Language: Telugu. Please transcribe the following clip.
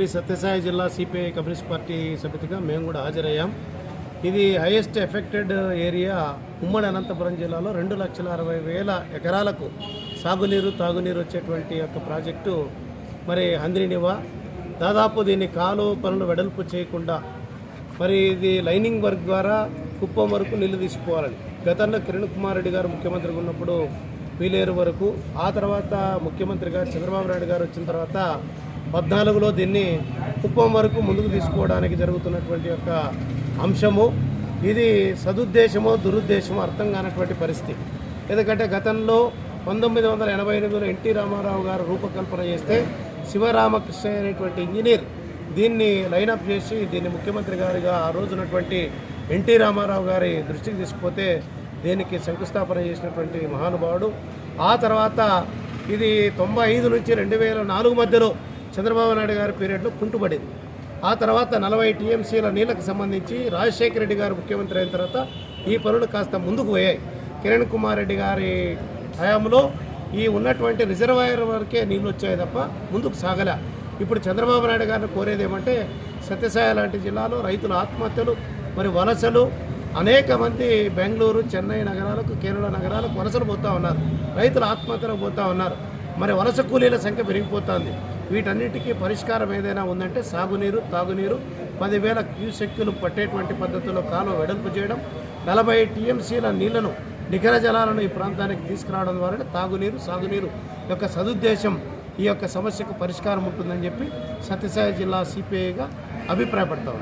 శ్రీ సత్యసాయి జిల్లా సిపిఐ కమ్యూనిస్ట్ పార్టీ సమితిగా మేము కూడా హాజరయ్యాం. ఇది హైయెస్ట్ ఎఫెక్టెడ్ ఏరియా ఉమ్మడి అనంతపురం జిల్లాలో రెండు లక్షల అరవై వేల ఎకరాలకు సాగునీరు తాగునీరు వచ్చేటువంటి యొక్క ప్రాజెక్టు మరి హంద్రినివా. దాదాపు దీన్ని కాలు పనులు వెడల్పు చేయకుండా మరి ఇది లైనింగ్ వర్క్ ద్వారా కుప్పం వరకు నీళ్ళు తీసుకోవాలని. గతంలో కిరణ్ కుమార్ రెడ్డి గారు ముఖ్యమంత్రిగా ఉన్నప్పుడు వీలేరు వరకు ఆ తర్వాత ముఖ్యమంత్రి గారు చంద్రబాబు నాయుడు గారు వచ్చిన తర్వాత పద్నాలుగులో దీన్ని కుప్పం వరకు ముందుకు తీసుకోవడానికి జరుగుతున్నటువంటి యొక్క అంశము. ఇది సదుద్దేశమో దురుద్దేశమో అర్థం కానటువంటి పరిస్థితి. ఎందుకంటే గతంలో పంతొమ్మిది వందల ఎనభై ఎనిమిదిలో ఎన్టీ రామారావు గారు రూపకల్పన చేస్తే శివరామకృష్ణ అనేటువంటి ఇంజనీర్ దీన్ని లైనప్ చేసి దీన్ని ముఖ్యమంత్రి గారిగా ఆ రోజునటువంటి ఎన్టీ రామారావు గారి దృష్టికి తీసుకుపోతే దీనికి శంకుస్థాపన చేసినటువంటి మహానుభావుడు. ఆ తర్వాత ఇది తొంభై ఐదు నుంచి రెండు వేల నాలుగు మధ్యలో చంద్రబాబు నాయుడు గారి పీరియడ్లో కుంటుపడింది ఆ తర్వాత నలభై టీఎంసీల నీళ్ళకు సంబంధించి రాజశేఖర రెడ్డి గారు ముఖ్యమంత్రి అయిన తర్వాత ఈ పనులు కాస్త ముందుకు పోయాయి. కిరణ్ కుమార్ రెడ్డి గారి హయాంలో ఈ ఉన్నటువంటి రిజర్వాయర్ వరకే నీళ్ళు వచ్చాయి తప్ప ముందుకు సాగలే. ఇప్పుడు చంద్రబాబు నాయుడు గారిని కోరేది ఏమంటే సత్యసాయి లాంటి జిల్లాలో రైతుల ఆత్మహత్యలు మరి వలసలు అనేక మంది బెంగళూరు చెన్నై నగరాలకు కేరళ నగరాలకు వలసలు పోతూ ఉన్నారు. రైతులు ఆత్మహత్యలకు పోతూ ఉన్నారు. మరి వలస కూలీల సంఖ్య పెరిగిపోతుంది. వీటన్నిటికీ పరిష్కారం ఏదైనా ఉందంటే సాగునీరు తాగునీరు పదివేల క్యూసెక్కులు పట్టేటువంటి పద్ధతిలో కాలువ వెడల్పు చేయడం నలభై టీఎంసీల నీళ్ళను నికర జలాలను ఈ ప్రాంతానికి తీసుకురావడం ద్వారా తాగునీరు సాగునీరు యొక్క సదుద్దేశం ఈ యొక్క సమస్యకు పరిష్కారం ఉంటుందని చెప్పి సత్యసాయి జిల్లా సిపిఐగా అభిప్రాయపడతా